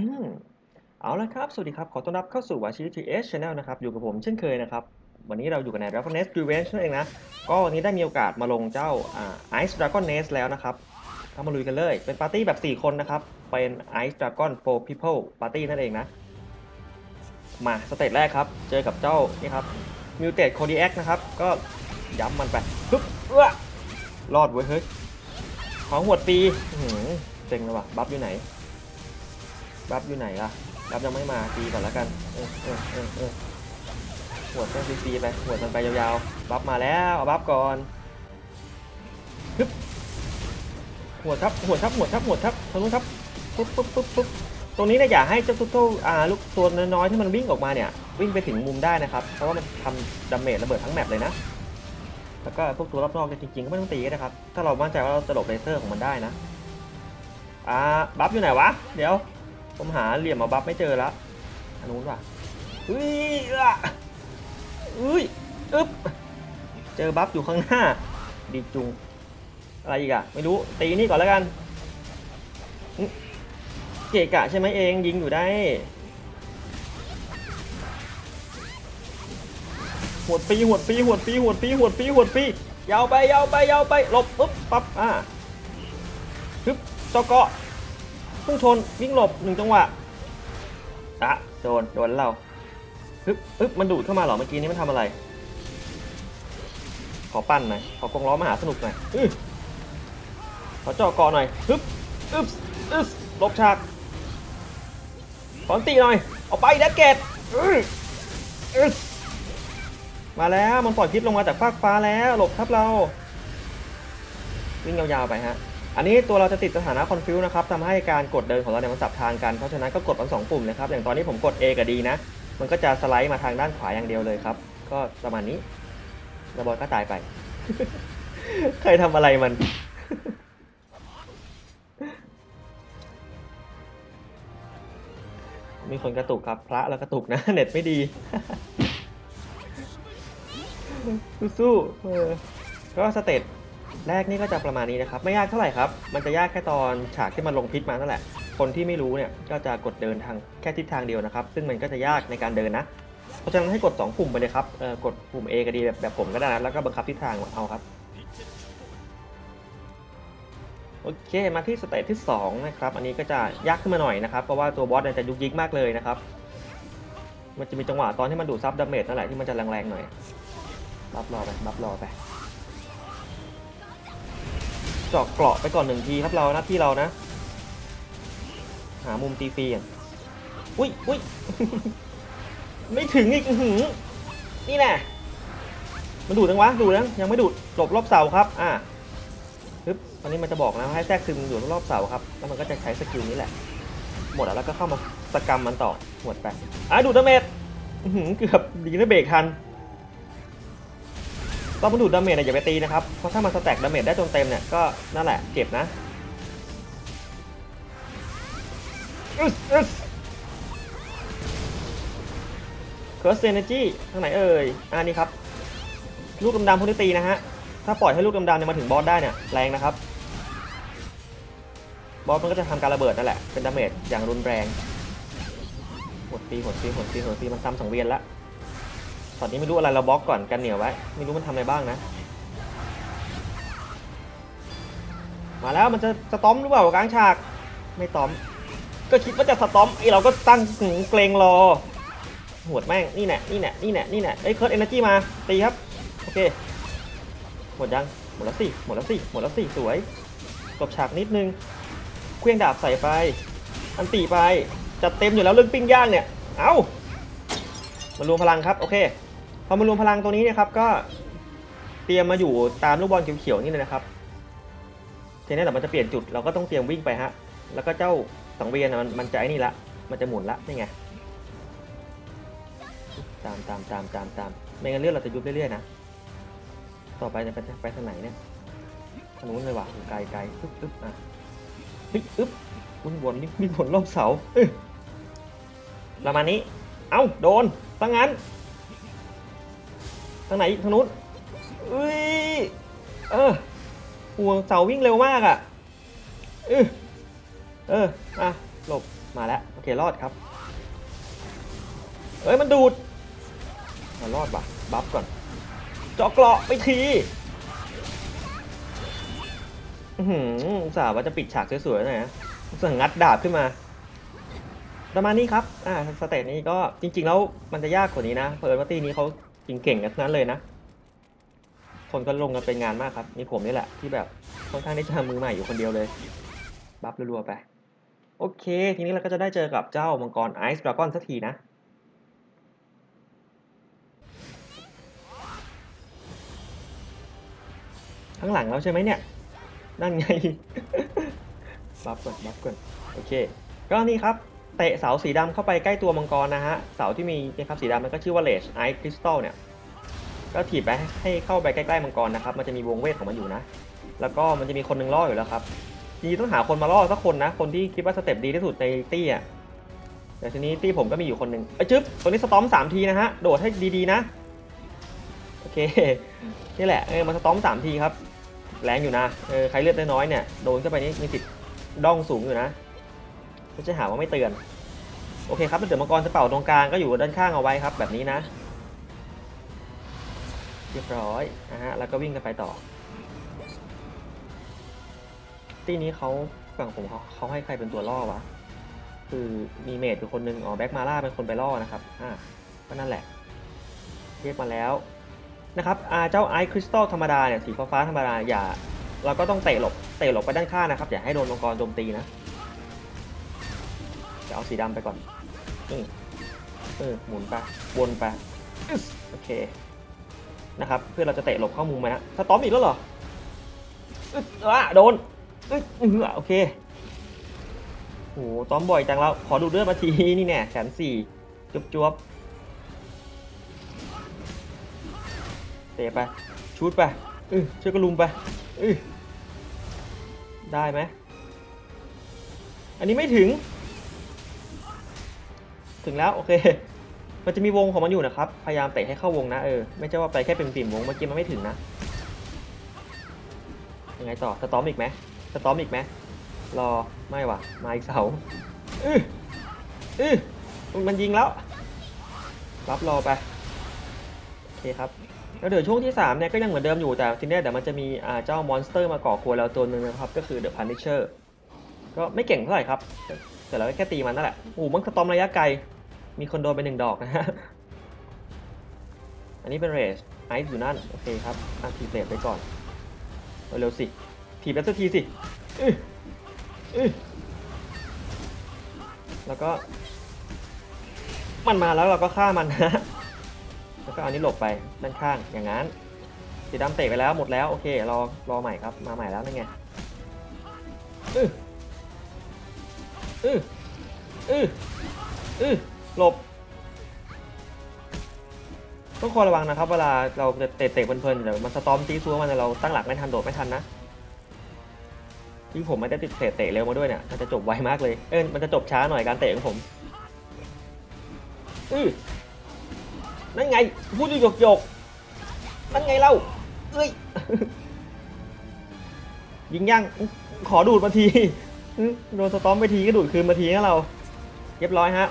อืมเอาละครับ สวัสดีครับ ขอต้อนรับเข้าสู่วาชิทีเอชชาแนลนะครับ อยู่กับผมเช่นเคยนะครับ วันนี้เราอยู่กันใน Dragon Nest Revenge นั่นเองนะ ก็วันนี้ได้มีโอกาสมาลงเจ้าอ่า Ice Dragon Nest แล้วนะครับเข้ามาลุยกันเลย เป็นปาร์ตี้แบบ 4 คนนะครับ เป็น Ice Dragon for People Party นั่นเองนะ มาสเตจแรกครับ เจอกับเจ้านี่ครับ Mutate Kodiak นะครับ ก็ย้ำมันไปปึ๊บเอื้อรอดเว้ยเฮ้ย ของหัวดปีเจ๋งเลยว่ะ บัฟอยู่ไหน บัฟอยู่ไหนล่ะบัฟยังไม่มาตีก่อนแล้วกันเออเออเออเออหัวดต้องฟรีไปหัวดมันไปยาวๆบัฟมาแล้วเอาบัฟก่อนฮึบหัวทับหัวทับหัวทับหัวทับทางนู้นครับปุ๊บปุ๊บปุ๊บปุ๊บตรงนี้เนี่ยอย่าให้เจ้าตุ๊กตุ๊กอ่าลูกตัวน้อยๆที่มันวิ่งออกมาเนี่ยวิ่งไปถึงมุมได้นะครับเพราะว่ามันทำดาเมจระเบิดทั้งแมปเลยนะแล้วก็พวกตัวรอบๆเนี่ยจริงๆก็ไม่ต้องตีก็ได้ครับถ้าเรามั่นใจว่าเราจะหลบเลเซอร์ของมันได้นะอ่าบัฟอยู่ไหนวะเดี๋ยว ผมหาเหลี่ยมมาบัฟไม่เจอแล้วอันนู้นว่ะอุ้ยอะอุ้ยอึ๊บเจอบัฟอยู่ข้างหน้า ดีจุง อะไรอีกอะไม่รู้ ตีนี่ก่อนแล้วกัน เกะกะใช่ไหมเองยิงอยู่ได้หวดปีหวดปีหวดปีหวดปีหวดปีหวดปียาวไปยาวไปยาวไปหลบปุ๊บปั๊บอ่าฮึบจอเกาะ พุ่งชนวิ่งหลบหนึ่งจังหวะอะโดนโดนเราฮึบฮึบมันดูดเข้ามาเหรอเมื่อกี้นี้มันทำอะไร ขอปั้นหน่อยขอกงล้อมหาสนุกหน่อยอื้อขอเจาะเกาะหน่อยฮึบอึ๊บอึ๊บหลบฉากขอตีหน่อยเอาไปแดกเกตอื้ออึ๊บมาแล้วมันปล่อยพิษลงมาจากฟากฟ้าแล้วหลบครับเราวิ่งยาวๆไปฮะ อันนี้ตัวเราจะติดสถานะคอนฟิวนะครับทำให้การกดเดินของเราเนี่ยมันสับทางกันเพราะฉะนั้นก็กดทั้งสองปุ่มนะครับอย่างตอนนี้ผมกด A กับ D นะ มันก็จะสไลด์มาทางด้านขวาอย่างเดียวเลยครับ ก็ประมาณนี้ระบอยก็ตายไป ใครทำอะไรมัน มีคนกระตุกครับพระแล้วกระตุกนะ เน็ตไม่ดี สู้ๆก็สเตจ แรกนี่ก็จะประมาณนี้นะครับ ไม่ยากเท่าไหร่ครับ มันจะยากแค่ตอนฉากที่มันลงพิษมานั่นแหละ คนที่ไม่รู้เนี่ยก็จะกดเดินทางแค่ทิศทางเดียวนะครับ ซึ่งมันก็จะยากในการเดินนะ เพราะฉะนั้นให้กด 2 ปุ่มไปเลยครับเออกดปุ่ม A ก็ดีแบบแบบผมก็ได้นะแล้วก็บังคับทิศทางเอาครับโอเค มาที่สเตจที่2นะครับ อันนี้ก็จะยากขึ้นมาหน่อยนะครับ เพราะว่าตัวบอสเนี่ยจะยุกยิกมากเลยนะครับ มันจะมีจังหวะตอนที่มันดูดซับดาเมจนั่นแหละที่มันจะแรงๆหน่อยบัฟรอไปบัฟรอไป เจาะเกราะไปก่อนหนึ่งทีครับเราหน้าที่เรานะ หามุมตีฟรีอะอุ้ยอุ้ยไม่ถึงอีกหือนี่แน่มันดูดจังวะดูดังยังไม่ดูดหลบรอบเสาครับ อ่าปึ๊บตอนนี้มันจะบอกนะให้แทรกซึมอยู่รอบเสาครับ แล้วมันก็จะใช้สกิลนี้แหละ หมดแล้วก็เข้ามาสกรรมมันต่อหมดไปอะดูดดาเมจอื้อหือเกือบดีนะเบรกทัน ตอนมันดูดดาเมจเนี่ยอย่าไปตีนะครับ เพราะถ้ามันสแต็กดาเมจได้จนเต็มเนี่ยก็นั่นแหละเจ็บนะอึสอึสเคิร์สเอเนจีทางไหนเอ่ยอ่านี่ครับ ลูกดำๆพวกนี้ตีนะฮะ ถ้าปล่อยให้ลูกดำๆเนี่ยมาถึงบอสได้เนี่ยแรงนะครับ บอสมันก็จะทำการระเบิดนั่นแหละ เป็นดาเมจอย่างรุนแรงหดตีหดตีหดตีหดตีมันซ้ำสังเวียนละ ตอนนี้ไม่รู้อะไรเราบล็อกก่อนกันเหนียวไว้ ไม่รู้มันทำอะไรบ้างนะ มาแล้วมันจะสตอมหรือเปล่ากลางฉาก ไม่ตอม ก็คิดว่าจะสตอมไอเราก็ตั้งหูเกรงรอหวดแม่งนี่แน่นี่แน่นี่แน่นี่แน่ไอ้เคิร์ดเอเนจีมาตีครับโอเคหมดยังหมดแล้วสิหมดแล้วสิหมดแล้วสิสวยจบฉากนิดนึงเครื่องดาบใส่ไป อันตีไปจัดเต็มอยู่แล้วเรื่องปิ้งย่างเนี่ย เอ้ามารวมพลังครับ โอเค พอมารวมพลังตรงนี้เนี่ยครับก็เตรียมมาอยู่ตามลูกบอลเขียวๆนี่เลยนะครับทีนี้เดี๋ยวมันจะเปลี่ยนจุดเราก็ต้องเตรียมวิ่งไปฮะแล้วก็เจ้าสังเวียนมันมันจะไอ้นี่ละมันจะหมุนละนี่ไงตามตามตามตามตามไม่งั้นเลือดเราจะยุบเรื่อยๆนะต่อไปจะไปไปทางไหนเนี่ยทางนู้นเลยว่ะไกลไกลอึ๊บอึ๊บอะเฮ้ยอึ๊บวิ่งวนนี่วิ่งวนรอบเสาประมาณนี้เอ้าโดนตั้งงั้น ทางไหนทางนู้นอุ้ยเออหัวเสาวิ่งเร็วมากอะ่ะเออเอออะหลบมาแล้วโอเครอดครับเอ้ยมันดูดมารอดปะบัฟก่อนเจาะเกราะไปทีอื้ออุตส่าห์ว่าจะปิดฉากสวยๆหน่อยนะอุตส่าห์งัดดาบขึ้นมา ประมาณนี้ครับ อ่าสเตจนี้ก็จริง ๆ แล้วมันจะยากกว่านี้นะ เพราะว่าตีนี้เขา เก่งๆกันทั้งนั้นเลยนะ คนก็ลงกันเป็นงานมากครับ มีผมนี่แหละที่แบบค่อนข้างที่จะมือใหม่อยู่คนเดียวเลย บัฟรัวๆไป โอเค ทีนี้เราก็จะได้เจอกับเจ้ามังกรไอซ์ดราก้อนสักทีนะข้างหลังแล้วใช่ไหมเนี่ย นั่นไง บัฟก่อนบัฟก่อน โอเค ก็นี่ครับ เตะเสาสีดำเข้าไปใกล้ตัวมังกรนะฮะ เสาที่มีนะครับสีดำมันก็ชื่อว่าเลชไอคริสตัลเนี่ย ก็ถีบไปให้เข้าไปใกล้ๆมังกรนะครับ มันจะมีวงเวทของมันอยู่นะ แล้วก็มันจะมีคนหนึ่งล่ออยู่แล้วครับทีนี้ต้องหาคนมาล่อสักคนนะ คนที่คิดว่าสเต็ปดีที่สุดในตี้อะแต่ทีนี้ตี้ผมก็มีอยู่คนหนึ่งไอ้จึ๊บตัวนี้สตอมสามทีนะฮะ โดดให้ดีๆนะ โอเค นี่แหละ เออมันสตอมสามทีครับ แรงอยู่นะ เออ ใครเลือดน้อยๆเนี่ย โดนเข้าไปนี่มีสิทธิ์ด้องสูงอยู่นะ ไม่ใช่หาว่าไม่เตือน โอเคครับเดี๋ยวมังกรจะเป่าตรงกลางก็อยู่ด้านข้างเอาไว้ครับ แบบนี้นะ เรียบร้อยนะฮะแล้วก็วิ่งกันไปต่อ ที่นี้เขาฝั่งผมเขาเขาให้ใครเป็นตัวล่อวะ คือมีเมดอยู่คนนึงอ๋อแบ็กมาล่าเป็นคนไปล่อนะครับอ่าก็นั่นแหละ เรียกมาแล้วนะครับอาเจ้าไอคริสตัลธรรมดาเนี่ยสีฟ้าธรรมดาอย่าเราก็ต้องเตะหลบเตะหลบไปด้านข้างนะครับ อย่าให้โดนมังกรโจมตีนะ จะเอาสีดำไปก่อนอืมเออหมุนไปวนไปโอเคนะครับเพื่อเราจะเตะหลบเข้ามุมมานะสตอมอีกแล้วเหรออะโดนอือโอเคโอ้โหตอมบ่อยจังแล้วขอดูเลือดมาทีนี่แน่แสนสี่จุบจบเตะไปชูดไปอือช่วยกระลุมไปอือได้ไหมอันนี้ไม่ถึง ถึงแล้วโอเค มันจะมีวงของมันอยู่นะครับ พยายามเตะให้เข้าวงนะเออ ไม่ใช่ว่าไปแค่เป็นปิ่มๆวงเมื่อกี้มันไม่ถึงนะ ยังไงต่อสตอมอีกไหมสตอมอีกไหมรอ ไม่ว่ะ มาอีกเสาอื้ออื้อมันยิงแล้ว รับรอไป โอเคครับแล้วเดี๋ยวช่วงที่3เนี่ยก็ยังเหมือนเดิมอยู่แต่ทีนี้เดี๋ยวมันจะมีเจ้ามอนสเตอร์มาก่อกวนเราตัวหนึ่งนะครับ ก็คือเดอะพัน i เชอร์ก็ไม่เก่งเท่าไหร่ครับ แต่เราแค่ตีมันนั่นแหละโอ้โหมันสตอมระยะไกล มีคนโดนไปหนึ่งดอกนะฮะ อันนี้เป็นเรสไอซ์อยู่นั่น โอเคครับอะทีเบรไปก่อน เร็วๆสิทีบแล้วสักทีสิ แล้วก็ มันมาแล้วเราก็ฆ่ามันนะแล้วก็อานี้หลบไปด้านข้างอย่างนั้นสีดำเตะไปแล้วหมดแล้ว โอเครอรอใหม่ครับมาใหม่แล้วนั่นไง อืออืออืออหลบ ต้องคอยระวังนะครับ เวลาเราจะเตะเพลินๆเดี๋ยวมันสตอมตีซัวมันเราตั้งหลักไม่ทันโดดไม่ทันนะยิ่งผมไม่ได้ติดเตะเตะเร็วมาด้วยเนี่ยมันจะจบไวมากเลย เออมันจะจบช้าหน่อยการเตะของผม อือนั่นไง พูดอยู่หยกๆนั่นไงเล่า เอ้ย ยิงยังขอดูดมาที โดนสตอมไปทีก็ดูดคืนมาทีนะเราเรียบร้อยฮะ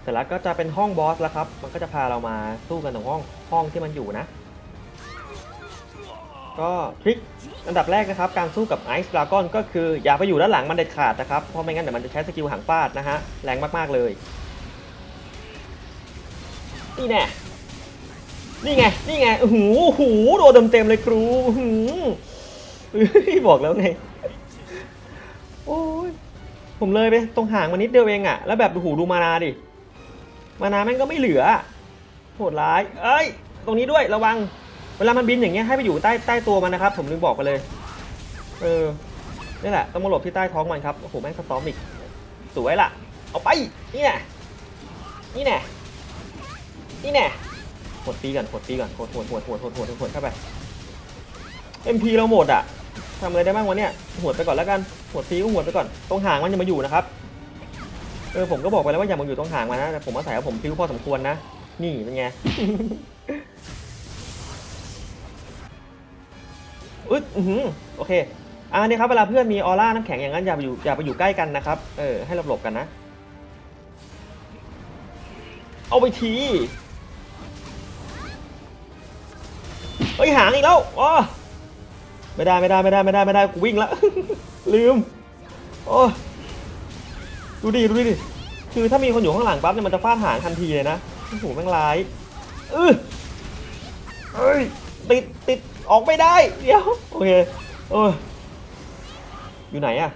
เสร็จแล้วก็จะเป็นห้องบอสแล้วครับ มันก็จะพาเรามาสู้กันตรงห้องห้องที่มันอยู่นะ ก็ทริคอันดับแรกนะครับ การสู้กับไอซ์ดราก้อนก็คืออย่าไปอยู่ด้านหลังมันเด็ดขาดนะครับ เพราะไม่งั้นเดี๋ยวมันจะใช้สกิลหางฟาดนะฮะ แรงมากๆเลย นี่แน่นี่ไง นี่ไงโอ้โหโดนเต็มๆเลยครูหือ บอกแล้วไง โอ้ย ผมเลยไปตรงห่างมานิดเดียวเองอะแล้วแบบดูหูดูมานาดิ มานาแม่งก็ไม่เหลือ โหดร้าย เอ้ย ตรงนี้ด้วยระวัง เวลามันบินอย่างเงี้ยให้ไปอยู่ใต้ใต้ตัวมันนะครับ ผมลืมบอกไปเลย เออ นี่แหละต้องมาหลบที่ใต้ท้องมันครับ โอ้โหแม่งสตอมอีก สวยล่ะเอาไป นี่แน่นี่แน่นี่แน่หดปีก่อนหดปีก่อนหดหดหดหดหดหดหดเข้าไป MP เราหมดอะ ทำอะไรได้บ้างวะเนี่ยหวดไปก่อนแล้วกันหวดปีก็หวดไปก่อนตรงห่างมันจะมาอยู่นะครับเออผมก็บอกไปแล้วว่าอย่ามาอยู่ตรงห่างมันนะแต่ผมอาศัยว่าผมพิ้วพอสมควรนะนี่เป็นไงอึดอือหือโอเคอ่านี่ครับเวลาเพื่อนมีออร่าน้ำแข็งอย่างนั้นอย่าไปอยู่อย่าไปอยู่ใกล้กันนะครับเออให้หลบๆกันนะเอาไปทีเฮ้ยหางอีกแล้วอ๋อ ไม่ได้ไม่ได้ไม่ได้ไม่ได้ไม่ได้กูวิ่งละ ลืม โอ้ดูดิดูดิคือถ้ามีคนอยู่ข้างหลังปั๊บเนี่ยมันจะฟาดหางทันทีเลยนะโอ้โหแม่งร้ายเออเอ้ยติดติดออกไม่ได้เดี๋ยวโอเคโอ้ยอยู่ไหนอะ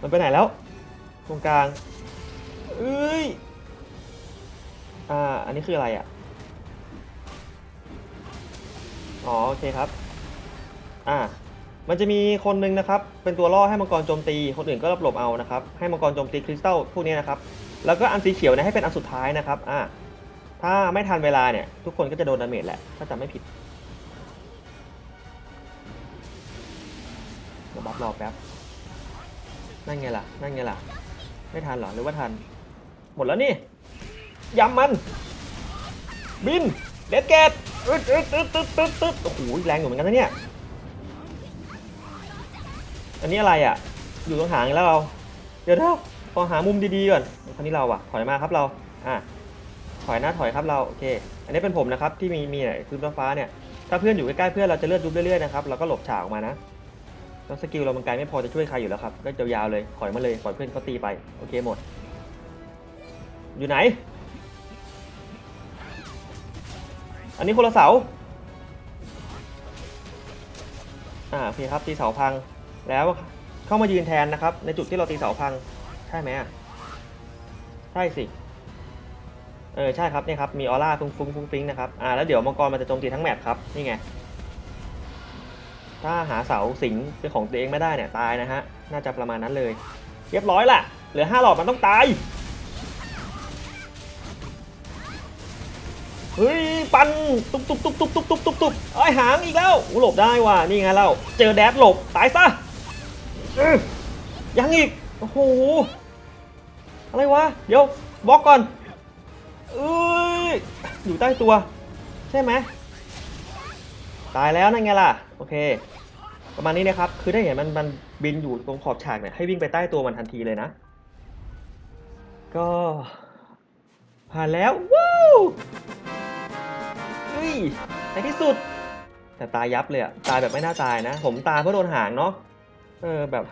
มันไปไหนแล้ว ตรงกลางเอ้ยอ่าอันนี้คืออะไรอะอ๋อโอเคครับ อ่ามันจะมีคนหนึ่งนะครับเป็นตัวล่อให้มังกรโจมตี คนอื่นก็รับหลบเอานะครับให้มังกรโจมตีคริสตัลพวกนี้นะครับแล้วก็อันสีเขียวนี่ยให้เป็นอันสุดท้ายนะครับอ่าถ้าไม่ทันเวลาเนี่ยทุกคนก็จะโดนดาเมจแหละถ้าจำไม่ผิดเดี๋ยวบัฟรอแป๊บนั่นไงล่ะนั่นไงล่ะไม่ทันหรอหรือว่าทัน หมดแล้วนี่ย้ำมันบินเดดเกตตึ๊ดตึ๊ดตึ๊ดตึ๊ดตึ๊ดตึ๊ดโอ้โหแรงอยู่เหมือนกันนะเนี่ย อันนี้อะไรอะ อยู่ตรงหางแล้วเรา เดี๋ยวเดี๋ยวขอหามุมดีๆก่อนคราวนี้เราอะ ถอยมาครับเรา อะ ถอยหน้าถอยครับเรา โอเค อันนี้เป็นผมนะครับที่มีมีเนี่ยคือฟ้าเนี่ย ถ้าเพื่อนอยู่ใกล้ๆเพื่อนเราจะเลือดยุบเรื่อยๆนะครับ เราก็หลบฉากออกมานะแล้วสกิลเรามันไกลไม่พอจะช่วยใครอยู่แล้วครับ ก็ยาวๆเลย ถอยมาเลย ปล่อยเพื่อนเขาตีไป โอเคหมด อยู่ไหน อันนี้คนละเสา อ่าโอเคครับตีเสาพัง แล้วเข้ามายืนแทนนะครับ ในจุดที่เราตีเสาพัง ใช่ไหมใช่สิ เออใช่ครับนี่ครับ มีออร่าฟุ้งฟุ้งฟุ้งฟิ้งนะครับอ่าแล้วเดี๋ยวมังกรมันจะโจมตีทั้งแมปครับนี่ไงถ้าหาเสาสิงเป็นของตัวเองไม่ได้เนี่ยตายนะฮะน่าจะประมาณนั้นเลย เรียบร้อยละเหลือห้าหลอดมันต้องตายเฮ้ยปันตุ๊บตุ๊บตุ๊บตุ๊บตุ๊บตุ๊บตุ๊บไอหางอีกแล้วหลบได้ว่ะนี่ไงเราเจอแดดหลบตายซะ ยังอีก โอ้โห อะไรวะ เดี๋ยวบล็อกก่อนเอ้ยอยู่ใต้ตัว ใช่ไหมตายแล้วนั่นไงล่ะ โอเค ประมาณนี้นะครับ คือได้เห็นมันมันบินอยู่ตรงขอบฉากเนี่ย ให้วิ่งไปใต้ตัวมันทันทีเลยนะ ก็ ผ่านแล้วว้าวเฮ้ยในที่สุด แต่ตายยับเลยอะตายแบบไม่น่าตายนะ ผมตายเพราะโดนหางเนาะ เออแบบ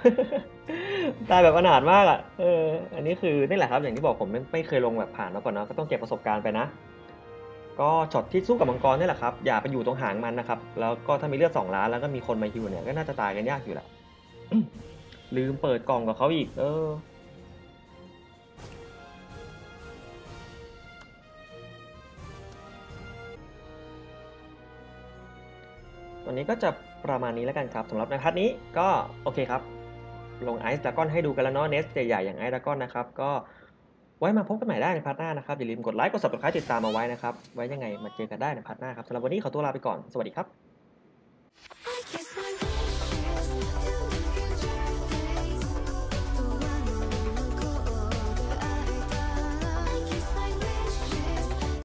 ตายแบบอนาถมากอะ เออ อันนี้คือนี่แหละครับ อย่างที่บอกผมไม่ไม่เคยลงแบบผ่านมาก่อนเนาะก็ต้องเก็บประสบการณ์ไปนะ ก็ช็อตที่สู้กับมังกรนี่แหละครับ อย่าไปอยู่ตรงหางมันนะครับ แล้วก็ถ้ามีเลือดสองล้านแล้วก็มีคนมาฮิวเนี่ยก็น่าจะตายกันยากอยู่แหละลืมเปิดกล่องกับเขาอีก เออ วันนี้ก็จะประมาณนี้แล้วกันครับสำหรับในพาร์ทนี้ก็โอเคครับ ลงไอซ์ดากอนให้ดูกันแล้วเนาะเนสใหญ่ๆอย่างไอซ์ดากอนนะครับ ก็ไว้มาพบกันใหม่ได้ในพาร์ทหน้านะครับ อย่าลืมกดไลค์กด subscribe ติดตามมาไว้นะครับ ไว้ยังไงมาเจอกันได้ในพาร์ทหน้าครับสำหรับวันนี้ขอตัวลาไปก่อนสวัสดีครับ